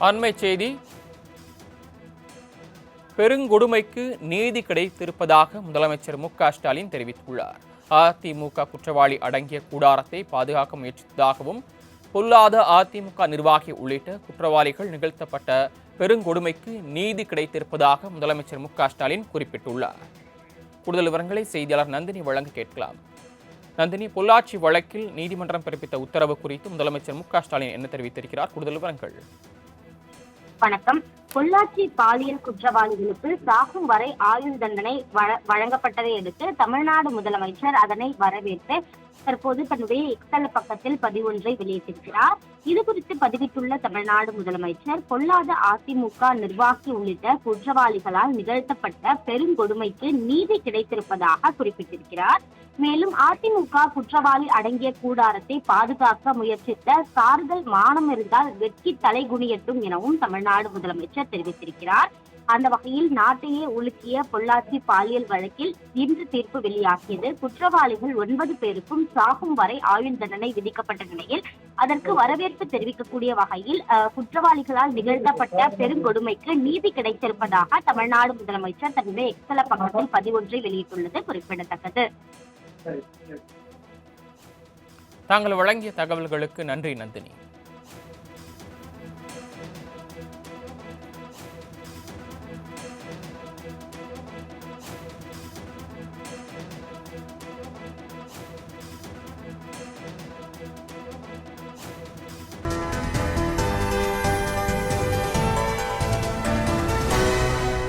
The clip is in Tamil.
அண்மை செய்தி. பெருங்கொடுமைக்கு நீதி கிடைத்திருப்பதாக முதலமைச்சர் மு ஸ்டாலின் தெரிவித்துள்ளார். அதிமுக குற்றவாளி அடங்கிய கூடாரத்தை பாதுகாக்க முயற்சித்ததாகவும் பொல்லாத அதிமுக நிர்வாகி உள்ளிட்ட குற்றவாளிகள் நிகழ்த்தப்பட்ட பெருங்கொடுமைக்கு நீதி கிடைத்திருப்பதாக முதலமைச்சர் மு ஸ்டாலின் குறிப்பிட்டுள்ளார். கூடுதல் விவரங்களை செய்தியாளர் நந்தினி வழங்க கேட்கலாம். நந்தினி பொள்ளாச்சி வழக்கில் நீதிமன்றம் பிறப்பித்த உத்தரவு குறித்து முதலமைச்சர் மு ஸ்டாலின் என்ன தெரிவித்திருக்கிறார்? கூடுதல் விவரங்கள். வணக்கம். பொள்ளாச்சி பாலியல் குற்றவாளிகளுக்கு சாகும் வரை ஆயுள் தண்டனை வழங்கப்பட்டதை அடுத்து தமிழ்நாடு முதலமைச்சர் அதனை வரவேற்று தற்போது தன்னுடைய எக்ஸல் பக்கத்தில் பதிவொன்றை வெளியிட்டிருக்கிறார். இது குறித்து பதிவிட்டுள்ள தமிழ்நாடு முதலமைச்சர் பொல்லாத அதிமுக நிர்வாகி உள்ளிட்ட குற்றவாளிகளால் நிகழ்த்தப்பட்ட பெருங்கொடுமைக்கு நீதி கிடைத்திருப்பதாக குறிப்பிட்டிருக்கிறார். மேலும் அதிமுக குற்றவாளி அடங்கிய கூடாரத்தை பாதுகாக்க முயற்சித்த சாறுதல் மானம் இருந்தால் வெட்கி தலைகுனியட்டும் எனவும் தமிழ்நாடு முதலமைச்சர் தெரிவித்திருக்கிறார். அந்த வகையில் நாட்டையே உலுக்கிய பொள்ளாச்சி பாலியல் வழக்கில் இன்று தீர்ப்பு வெளியாகியது. குற்றவாளிகள் ஒன்பது பேருக்கும் சாகும் வரை ஆயுள் தண்டனை விதிக்கப்பட்ட நிலையில் அதற்கு வரவேற்பு தெரிவிக்கக்கூடிய வகையில் குற்றவாளிகளால் நிகழ்த்தப்பட்ட பெருங்கொடுமைக்கு நீதி கிடைத்திருப்பதாக தமிழ்நாடு முதலமைச்சர் தன்னுடைய எக்ஸல பக்கத்தில் பதிவொன்றை வெளியிட்டுள்ளது குறிப்பிடத்தக்கது. தாங்கள் வழங்கிய தகவல்களுக்கு நன்றி நந்தினி.